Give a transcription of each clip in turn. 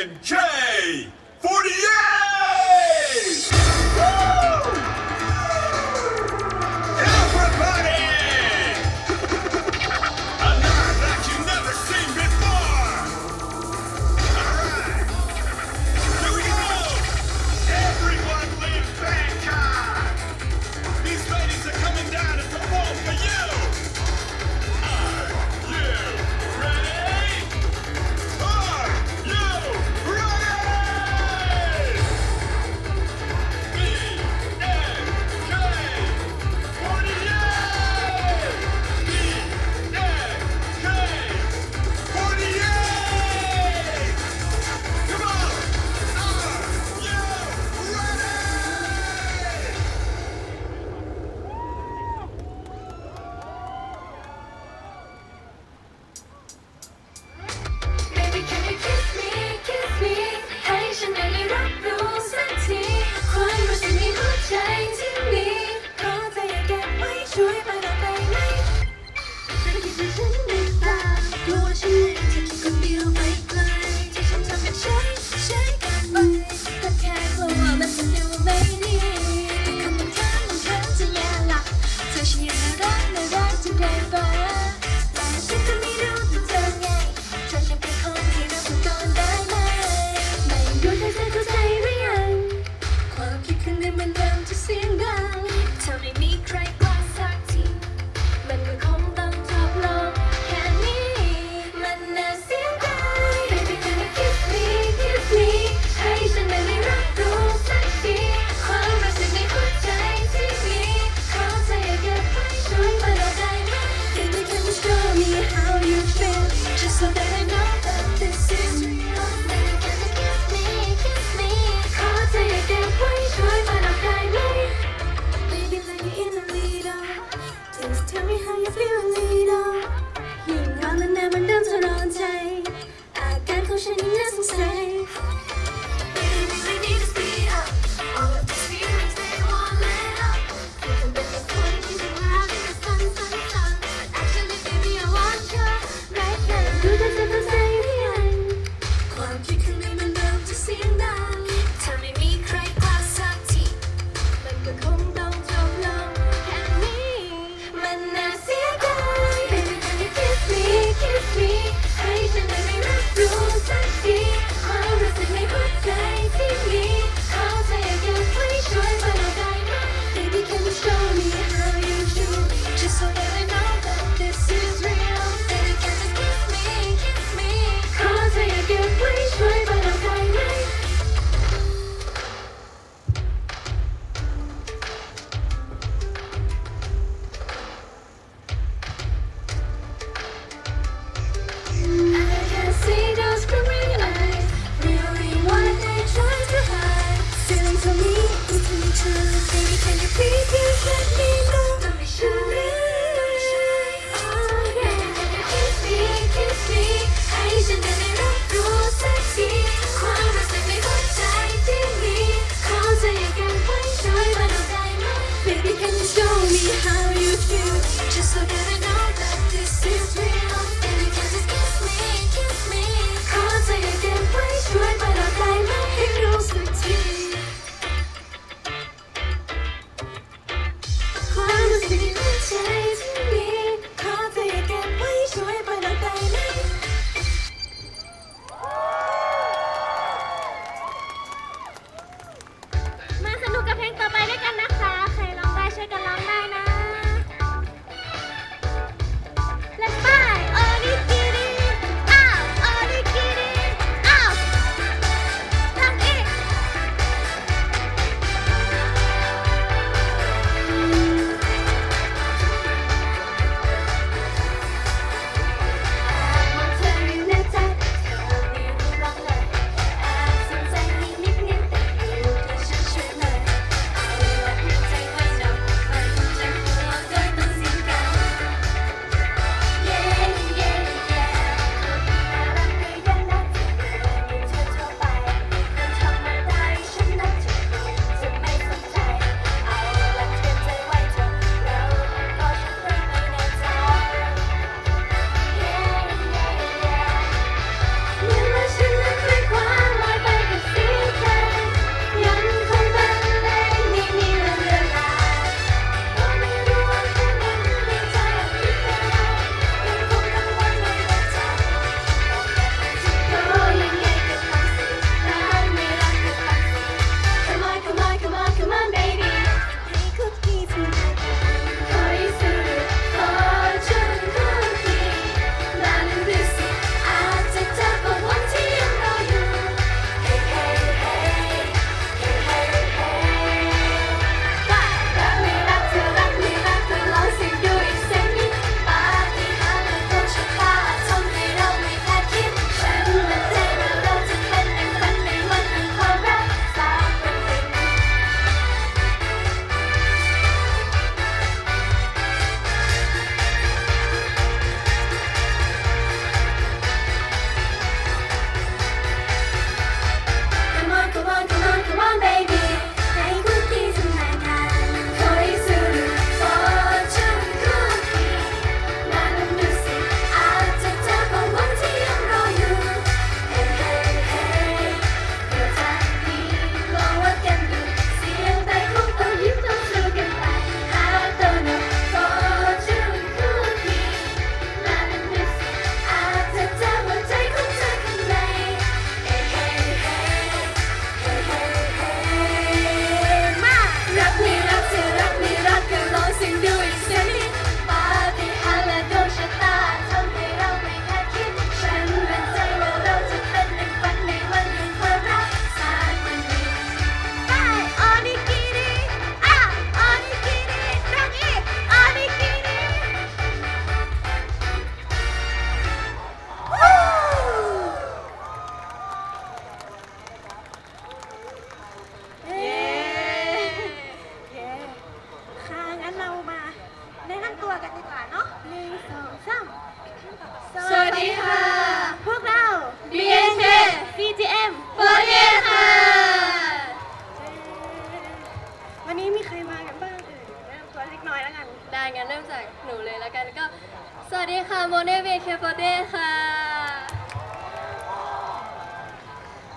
MK! อาก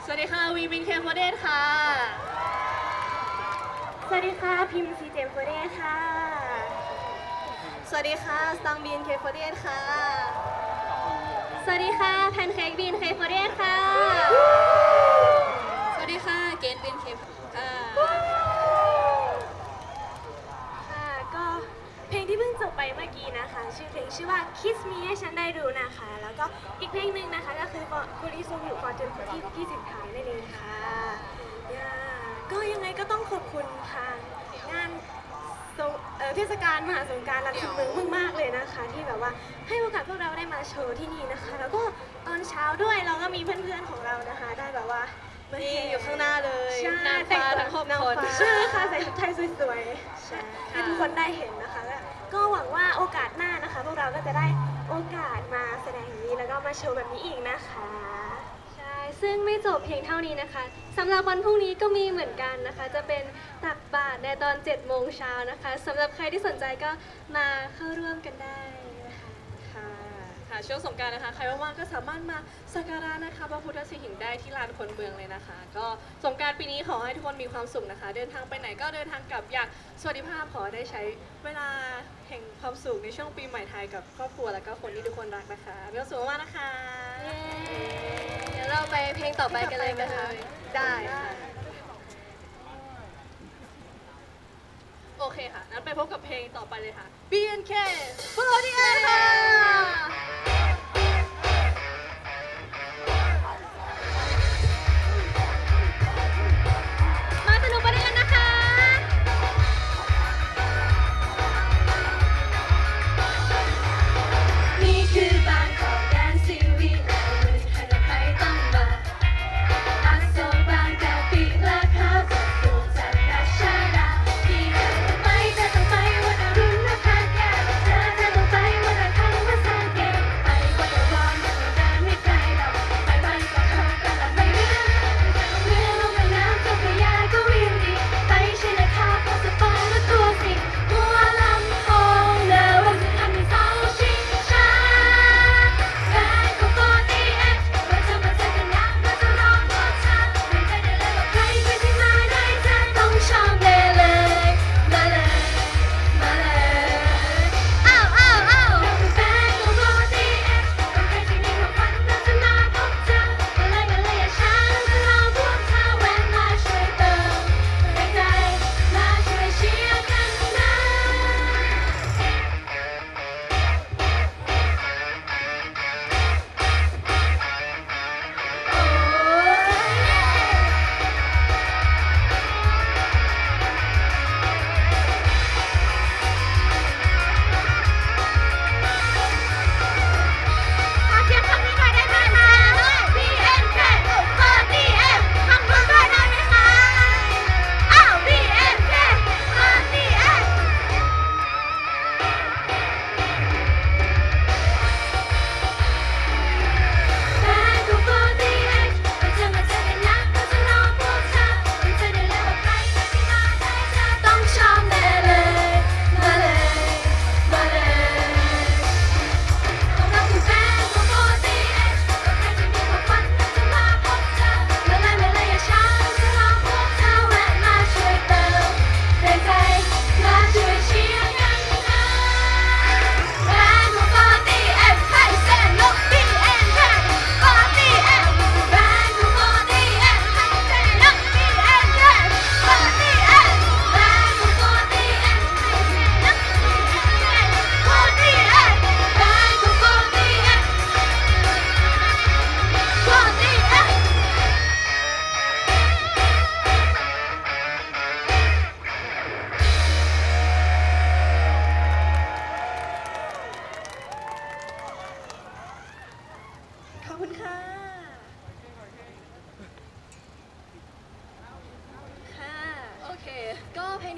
สวัสดีค่ะ วีมินเคฟเดสค่ะ สวัสดีค่ะ พิมพ์ซีเจมโฟเดค่ะ สวัสดีค่ะ สตังบีนเคฟเดสค่ะ สวัสดีค่ะ แพนเค้กบีนเคโฟเดค่ะ สวัสดีค่ะ เกตบีนเคฟค่ะ ค่ะก็เพลงที่ เพิ่งจบไปเมื่อกี้นะคะ ชื่อเพลงชื่อว่า Kiss Me ให้ฉันได้ดูนะคะ แล้วก็อีกเพลงหนึ่งนะคะก็คือคุริซุมอยู่ฟอร์จูนที่ที่สุดท้ายนั่นเองค่ะก็ยังไงก็ต้องขอบคุณทางงานเทศกาลมหาสงการรักเมืองมากๆเลยนะคะ ที่แบบว่าให้โอกาสพวกเราได้มาโชว์ที่นี่นะคะ แล้วก็ตอนเช้าด้วยเราก็มีเพื่อนๆของเรานะคะ ได้แบบว่า นี่เห็อยู่ข้างหน้าเลยใช่นางฟ้าทั้งหกนางคนฟ้า ใช่ค่ะใส่ชุดไทยสวยๆใช่ให้ทุกคนได้เห็นนะคะแล้วก็หวังว่าโอกาสหน้านะคะ พวกเราก็จะได้โอกาสมาแสดงอย่างนี้แล้วก็มาโชว์แบบนี้อีกนะคะ ใช่ ซึ่งไม่จบเพียงเท่านี้นะคะสำหรับวันพรุ่งนี้ก็มีเหมือนกันนะคะ จะเป็นตักบาตรในตอน7โมงเช้านะคะสำหรับใครที่สนใจก็มาเข้าร่วมกันได้นะคะค่ะ ค่ะ ช่วงสงกรารนะคะ ใครว่างๆก็สามารถมาสักการะนะคะพระพุทธสิหิงได้ที่ลานคนเมืองเลยนะคะ ก็สงกรารปีนี้ขอให้ทุกคนมีความสุขนะคะ เดินทางไปไหนก็เดินทางกลับอย่างสวัสดิภาพขอได้ใช้เวลาแห่งความสุขในช่วงปีใหม่ไทยกับครอบครัวและก็คนที่ทุกคนรักนะคะมีความสุขมากๆนะคะ เดี๋ยวเราไปเพลงต่อไปกันเลยไหมคะ ได้ค่ะ โอเคค่ะงั้นไปพบกับเพลงต่อไปเลยค่ะ BNK 48ค่ะ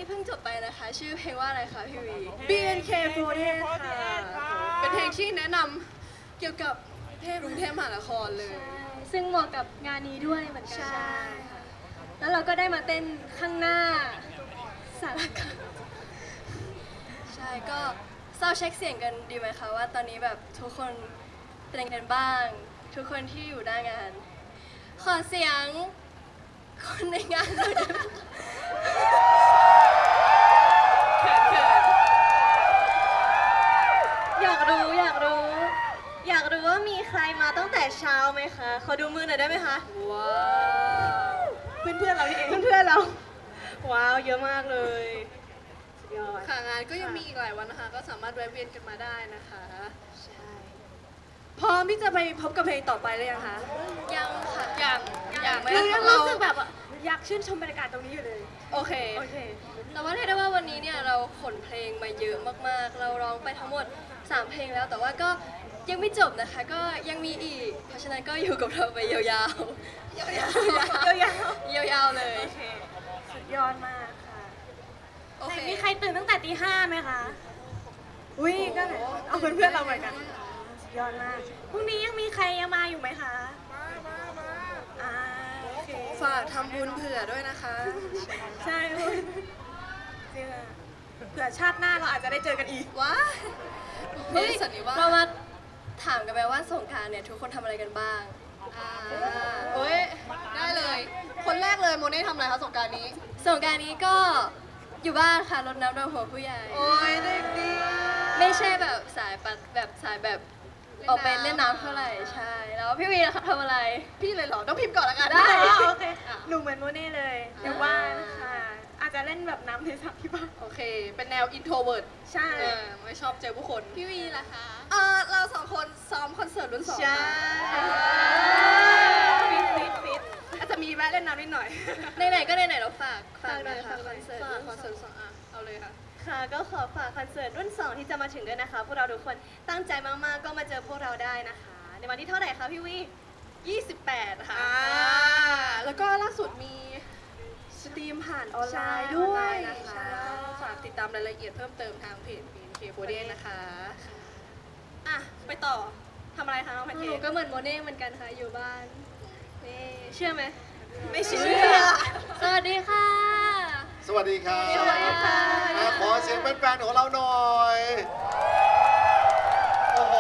ที่เพิ่งจบไปนะคะ ชื่อเพลงว่าอะไรคะพี่วี BNK48 ค่ะเป็นเพลงที่แนะนำเกี่ยวกับเทพกรุงเทพมหานครเลย ซึ่งเหมาะกับงานนี้ด้วยเหมือนกันใช่ค่ะแล้วเราก็ได้มาเต้นข้างหน้าสารคามใช่ก็เศร้าเช็คเสียงกันดีไหมคะว่าตอนนี้แบบทุกคนเป็นยังไงกันบ้าง ทุกคนที่อยู่หน้างานขขอเสียงคนในงานหน่อยได้ไห รู้อยากรู้ อยากรู้ว่ามีใครมาตั้งแต่เช้าไหมคะ ขอดูมือหน่อยได้ไหมคะ ว้าวเพื่อนเพื่อนๆเรานี่เองเพื่อนๆเรา ว้าว เยอะมากเลยสุดยอด ค่ะงานก็ยังมีอีกหลายวันนะคะ ก็สามารถแวะเวียนกันมาได้นะคะ ใช่ พร้อมที่จะไปพบกับเพลงต่อไปเลยยังคะยังค่ะยังยังไม่เรายังเรารู้สึกแบบว่าอยากชื่นชมบรรยากาศตรงนี้อยู่เลย โอเค โอเค แต่ว่าเรียกได้ว่าวันนี้เนี่ยเราขนเพลงมาเยอะมากๆ เราร้องไปทั้งหมด 3เพลงแล้วแต่ว่าก็ยังไม่จบนะคะ ก็ยังมีอีก เพราะฉะนั้นก็อยู่กับเราไปยาวๆ ยาวๆ ยาวยาวๆ เลย โอเค สุดยอดมากค่ะโอเค มีใครตื่นตั้งแต่ตีห้าไหมคะ อุ้ยก็ไหนเอาเพื่อนเพื่อนๆเราเหมือนกัน สุดยอดมาก พรุ่งนี้ยังมีใครยังมาอยู่ไหมคะ มามามาอ่าโอเค ฝากทำบุญเผื่อด้วยนะคะ ใช่เพื่อนจริงอะ เผื่อชาติหน้าเราอาจจะได้เจอกันอีก ว้าเฮ้ยสันนิวาสเรามาถามกันไปว่าสงกรารเนี่ยทุกคนทำอะไรกันบ้างอ่าเฮ้ย ได้เลย คนแรกเลยโมเน่ทำอะไรคะสงกรารนี้ สงกรารนี้ก็อยู่บ้านค่ะรดน้ำดำหัวผู้ใหญ่ โอ้ยเด็กดีไม่ใช่แบบสายปัดแบบสายแบบออกไปเล่นน้ำเท่าไหร่ใช่ แล้วพี่วีล่ะคะทำอะไร พี่เลยเหรอ ต้องพิมพ์ก่อนละกันได้ โอเค หนูเหมือนโมเน่เลยอยู่บ้านค่ะ อาจจะเล่นแบบน้ำในสระที่บ้านโอเค เป็นแนว introvert ใช่ เออไม่ชอบเจอผู้คนพี่วีล่ะคะเออเราสองคนซ้อมคอนเสิร์ตรุ่นสองใช่ค่ะฟิตฟิตฟิตอาจจะมีแวะเล่นน้ำนิดหน่อย ไหนๆก็ไหนๆเราฝากฝากหน่อยเลยค่ะฝากหน่อยคอนเสิร์ตฝากคอนเสิร์ตสองอะเอาเลยค่ะ ค่ะก็ขอฝากคอนเสิร์ตรุ่น 2 ที่จะมาถึงด้วยนะคะ พวกเราทุกคนตั้งใจมากๆ ก็มาเจอพวกเราได้นะคะ ในวันที่เท่าไหร่คะพี่วี28 ค่ะ อ่า แล้วก็ล่าสุดมี สตรีมผ่านออนไลน์ใช่ด้วยออนไลน์นะคะใช่ฝากติดตามรายละเอียดเพิ่มเติมทางเพจ BNK โ o เดนะคะ อะ ไปต่อทำอะไรคะน้องแพนหเค้นูกก็เหมือนโมเน่เหมือนกันค่ะอยู่บ้านนี่เชื่อไหมไม่เชื่อ สวัสดีค่ะ สวัสดีครับสวัสดีค่ะ อะขอเสียงแฟนๆของเราหน่อย โอ้โห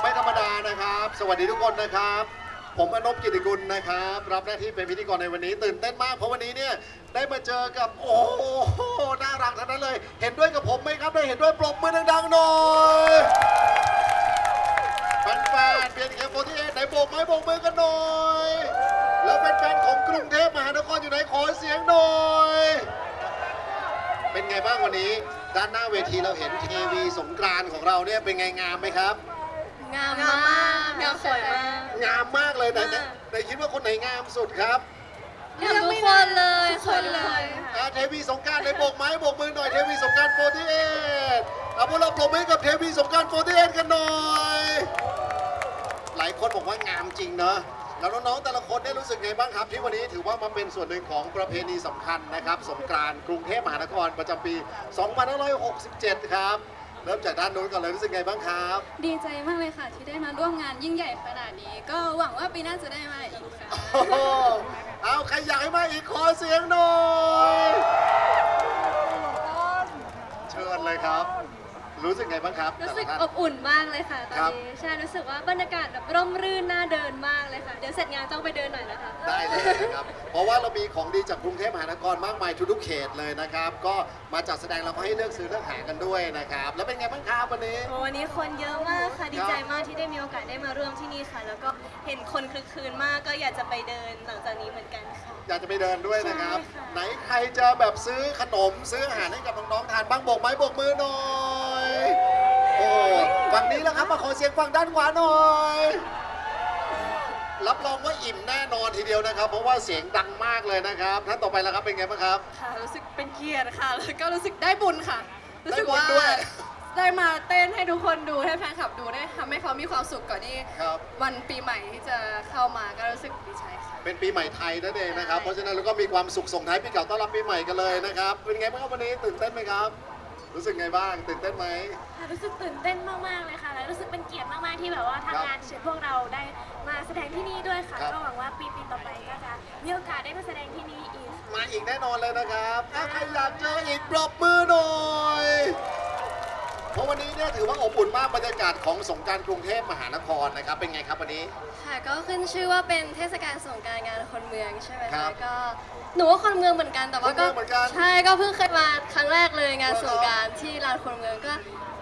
ไม่ธรรมดานะครับ สวัสดีทุกคนนะครับ ผมอนบกิติกุลนะครับ รับหน้าที่เป็นพิธีกรในวันนี้ ตื่นเต้นมากเพราะวันนี้เนี่ยได้มาเจอกับโอ้โหน่ารักทั้งนั้นเลย เห็นด้วยกับผมไหมครับได้เห็นด้วยปรบมือดังๆหน่อยแฟนๆเบียนแคมโปที่เอ็ไหนโบกไม้โบกมือกันหน่อย แล้วแฟนๆของกรุงเทพมหานครอยู่ไหนขอเสียงหน่อย เป็นไงบ้างวันนี้ ด้านหน้าเวทีเราเห็นทีวีสงกรานของเราเนี่ยเป็นไงงามไหมครับ งามงามมามากกงามสวยมาก งามมากเลยแต่มากแต่คิดว่าคนไหนงามสุดครับเลือกทุกคนเลยทุกคนเลย อ่าเทวีสงกรารในโบกไม้โบกมือหน่อยเทวีสงกรารโฟทีเอ็ดเอาพวกเราปรบมือให้กับเทวีสงกรารโฟทีเอ็ดกันหน่อย หลายคนบอกว่างามจริงเนอะแล้วน้องๆแต่ละคนได้รู้สึกไงบ้างครับ ที่วันนี้ถือว่ามาเป็นส่วนหนึ่งของประเพณีสำคัญนะครับ สงกรานต์กรุงเทพมหานครประจำปี 2567 ครับ เริ่มจากด้านนู้นก่อนเลยรู้สึกไงบ้างครับ ดีใจมากเลยค่ะ ที่ได้มาร่วมงานยิ่งใหญ่ขนาดนี้ ก็หวังว่าปีหน้าจะได้มาอีกค่ะ โอ้โหเอาใครอยากให้มาอีกขอเสียงหน่อย เชิญเลยครับ รู้สึกไงบ้างครับรู้สึกแต่ละอท่าน บอุ่นมากเลยค่ะตอนครับ นี้ใช่รู้สึกว่าบรรยากาศแบบร่มรื่นน่าเดินมากเลยค่ะ เดี๋ยวเสร็จงานต้องไปเดินหน่อยนะคะ ได้เลยนะครับ เพราะว่าเรามีของดีจากกรุงเทพมหานครมากมายทุกๆเขตเลยนะครับ ก็มาจัดแสดงเราก็ให้เลือกซื้อเลือกหากันด้วยนะครับ แล้วเป็นไงบ้างครับวันนี้ โอ้วันนี้คนเยอะมากค่ะดีใจมากที่ได้มีโอกาสได้มาร่วมที่นี่ค่ะ แล้วก็เห็นคนคลึกคลืนมากก็อยากจะไปเดินหลังจากนี้เหมือนกันค่ะ อยากจะไปเดินด้วยนะครับ ใช่ค่ะ ไหนใครจะแบบซื้อขนมซื้ออาหารให้กับน้องๆทานบ้างโบกไม้โบกมือหน่อย โอ้ฝั่งนี้แล้วครับมาขอเสียงฝั่งด้านขวาหน่อย รับรองว่าอิ่มแน่นอนทีเดียวนะครับ เพราะว่าเสียงดังมากเลยนะครับท่านต่อไปแล้วครับเป็นไงบ้างครับ ค่ะ รู้สึกเป็นเกียรติค่ะ แล้วก็รู้สึกได้บุญค่ะ รู้สึกได้บุญว่าด้วย ได้มาเต้นให้ทุกคนดูให้แฟนคลับดูได้ทำให้เขามีความสุขก่อนที่ครับ วันปีใหม่ที่จะเข้ามาก็รู้สึกดีใจค่ะ เป็นปีใหม่ไทยนั่นเองนะครับ เพราะฉะนั้นเราก็มีความสุขส่งท้ายปีเก่าต้อนรับปีใหม่กันเลยนะครับ เป็นไงบ้างครับวันนี้ตื่นเต้นไหมครับ รู้สึกไงบ้างตื่นเต้นไหม ค่ะรู้สึกตื่นเต้นมากๆเลยค่ะและรู้สึกเป็นเกียรติมากๆที่แบบว่าทางงานเชิญพวกเราได้มาแสดงที่นี่ด้วยค่ะครับ ก็หวังว่าปีปีต่อไปก็จะมีโอกาสได้มาแสดงที่นี่อีกค่ะมาอีกแน่นอนเลยนะครับ ถ้าใครอยากเจออีกปรบมือหน่อย เพราะะวันนี้เนี่ยถือว่าอบอุ่นมากบรรยากาศของสงกรารกรุงเทพมหานครนะครับ เป็นไงครับวันนี้ ค่ะก็ขึ้นชื่อว่าเป็นเทศกาลสงกรารงานคนเมืองใช่ไหมครัคะบก็หนูว่าคนเมืองเหมือนกันแต่ว่าก็คนเมืองเหมือนกันใช่ก็เพิ่งเคยมาครั้งแรกเลยงานสงกรารที่ลานคนเมืองก็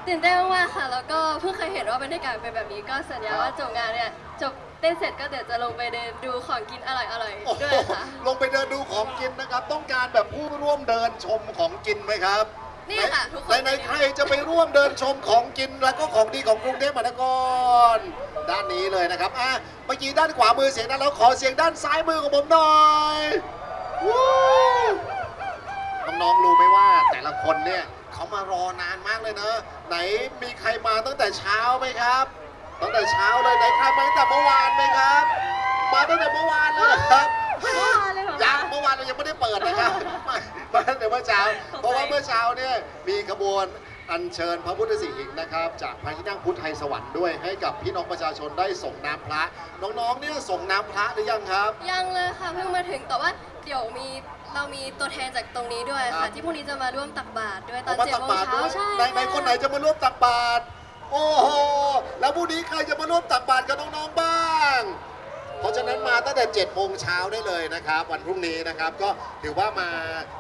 ตื่นเต้นมากๆค่ะ แล้วก็เพิ่งเคยเห็นว่าบรรยากาศเป็นแบบนี้ ก็สัญญาว่าจบงานเนี่ยจบเต้นเสร็จก็เดี๋ยวจะลงไปเดินดูของกินอร่อยโอ้ๆโหด้วยค่ะ ลงไปเดินดูของกินนะครับ ต้องการแบบผู้ร่วมเดินชมของกินไหมครับ นี่ค่ะทุกคนในในใครจะไปร่วมเดินชมของกินแล้วก็ของดีของกรุงเทพมหานคร ด้านนี้เลยนะครับอะเมื่อกี้ด้านขวามือเสียงดังแล้วขอเสียงด้านซ้ายมือของผมหน่อยวู้น้องๆรู้ไหมว่าแต่ละคนเนี่ยเขามารอนานมากเลยเนอะไหนมีใครมาตั้งแต่เช้าไหมครับ ตั้งแต่เช้าเลยไหนใครมาตั้งแต่เมื่อวานไหมครับ มาตั้งแต่เมื่อวานเลยเหรอครับเมื่อวานเลยเหรอคะยังเมื่อวานเรายังไม่ได้เปิดนะครับมามาตั้งแต่เมื่อเช้า เพราะว่าเมื่อเช้าเนี่ยมีขบวนอัญเชิญพระพุทธสิหิงค์นะครับ จากพระที่นั่งพุทธไทยสวรรค์ด้วยให้กับพี่น้องประชาชนได้ส่งน้ำพระ น้องๆเนี่ยส่งน้ำพระหรือยังครับ ยังเลยค่ะเพิ่งมาถึงแต่ว่าเดี๋ยวมีเรามีตัวแทนจากตรงนี้ด้วยครัค่ะ บ ที่พรุ่งนี้จะมาร่วมตักบาตรด้วยตอนมาเจ็ดตักโมงบาตรเช้าด้วยใช่ในในค่ะคนไหนจะมาร่วมตักบาตรโอ้โห แล้วพรุ่งนี้ใครจะมาร่วมตักบาตรกับน้องๆบ้าง เพราะฉะนั้นมาตั้งแต่7โมงเช้าได้เลยนะครับ วันพรุ่งนี้นะครับก็ถือว่ามา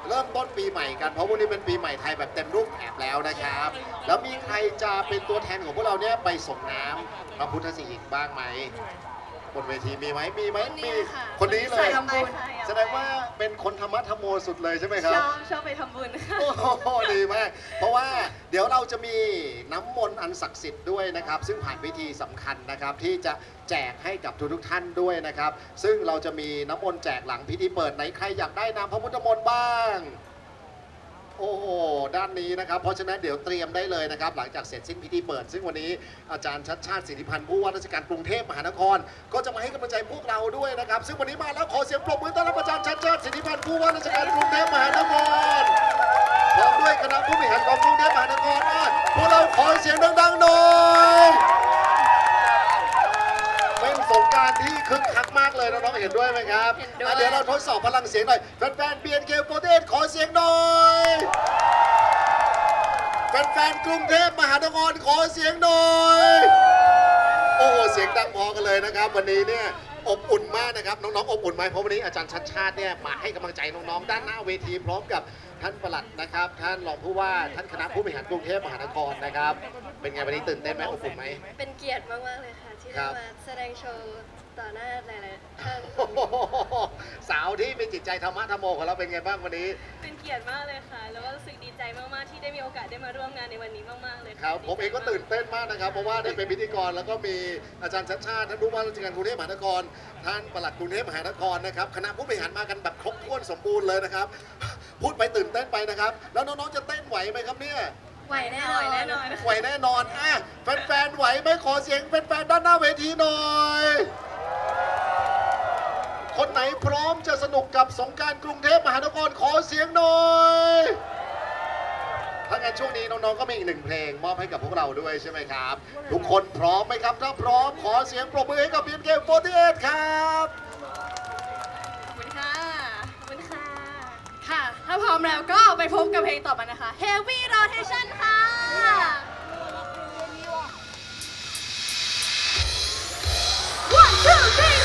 เริ่มต้นปีใหม่กัน เพราะวันนี้เป็นปีใหม่ไทยแบบเต็มรูปแบบแล้วนะครับ แล้วมีใครจะเป็นตัวแทนของพวกเราเนี่ยไปส่งน้ำพระพุทธสิหิงค์บ้างไหม บนเวทีมีไหมมีไหมมีคนนี้เลยทำบุญ แสดงว่าเป็นคนธรรมะธรรมโมสุดเลยใช่ไหมคชรับอบชอบไปทำบุญค่ะ โอ้โหดีมาก เพราะว่าเดี๋ยวเราจะมีน้ำมนต์อันศักดิ์สิทธิ์ด้วยนะครับ ซึ่งผ่านพิธีสำคัญนะครับ ที่จะแจกให้กับทุกๆท่านด้วยนะครับ ซึ่งเราจะมีน้ำมนต์แจกหลังพิธีเปิดไหนใครอยากได้น้ำพระพุทธมนต์บ้าง โอ้โห ด้านนี้นะครับ เพราะฉะนั้นเดี๋ยวเตรียมได้เลยนะครับ หลังจากเสร็จสิ้นพิธีเปิด ซึ่งวันนี้อาจารย์ชัดชาติสิทธิพันธ์ผู้ว่าราชการกรุงเทพมหานคร ก็จะมาให้กำลังใจพวกเราด้วยนะครับ ซึ่งวันนี้มาแล้วขอเสียงปรบมือต้อนรับอาจารย์ชัดชาติสิทธิพันธ์ผู้ว่าราชการกรุงเทพมหานครพร้อมด้วยคณะผู้บริหารของกรุงเทพมหานครพวกเราขอเสียงดังๆหน่อย เป็นสงกรารที่คึกคักมากเลยน้องๆเห็นด้วยไหมครับเห็นด้วย อะเดี๋ยวเราทดสอบพลังเสียงหน่อยแฟนๆ BNK48 ขอเสียงหน่อยแฟนๆกรุงเทพมหานครขอเสียงหน่อย โอ้โหเสียงดังพอกันเลยนะครับ วันนี้เนี่ยอบอุ่นมากนะครับน้องๆอบอุ่นไหมเพราะวันนี้อาจารย์ชัดชาติเนี่ยมาให้กำลังใจน้องๆด้านหน้าเวทีพร้อมกับท่านปลัดนะครับ ท่านรองผู้ว่าท่านคณะผู้บริหารกรุงเทพมหานครนะครับ เป็นไงวันนี้ตื่นเต้นไหมอบอุ่นไหม เป็นเกียรติมาก ๆ เลยค่ะ ที่ครัได้บมาแสดงโชว์ต่อหน้าหลายๆท่านโอ้โหสาวที่มีจิตใจธรรมะธรรมโมของเราเป็นไงบ้างวันนี้ เป็นเกียรติมากเลยค่ะ แล้วก็รู้สึกดีใจมากๆที่ได้มีโอกาสได้มาร่วมงานในวันนี้มากๆเลยะครับ ผมเองก็ตื่นดีใจเต้นมากนะครับ เพราะว่าได้เป็นพิธีกรแล้วก็มีอาจารย์ชัดชาติท่านผู้ว่าราชการกรุงเทพมหานคร ท่านปลัดกรุงเทพมหานครนะครับ คณะผู้บริหารมากันแบบครบถ้วนสมบูรณ์เลยนะครับ พูดไปตื่นเต้นไปนะครับ แล้วน้องๆจะเต้นไหวไหมครับเนี่ย ไหวแน่นอนแน่นอนไหวแน่นอนอะแฟนๆไหวไหมขอเสียงแฟนๆด้านหน้าเวทีหน่อย คนไหนพร้อมจะสนุกกับสงกรารกรุงเทพมหานครขอเสียงหน่อยถ้างั้นช่วงนี้น้องๆก็มีอีกหนึ่งเพลงมอบให้กับพวกเราด้วยใช่ไหมครับ ทุกคนพร้อมไหมครับ ถ้าพร้อมขอเสียงปรบมือให้กับ BNK48 ครับ ขอบคุณค่ะ ขอบคุณค่ะ ค่ะ ถ้าพร้อม แล้วก็ไปพบกับเพลงต่อไปนะคะ Heavy Rotation ค่ะ One, two, three,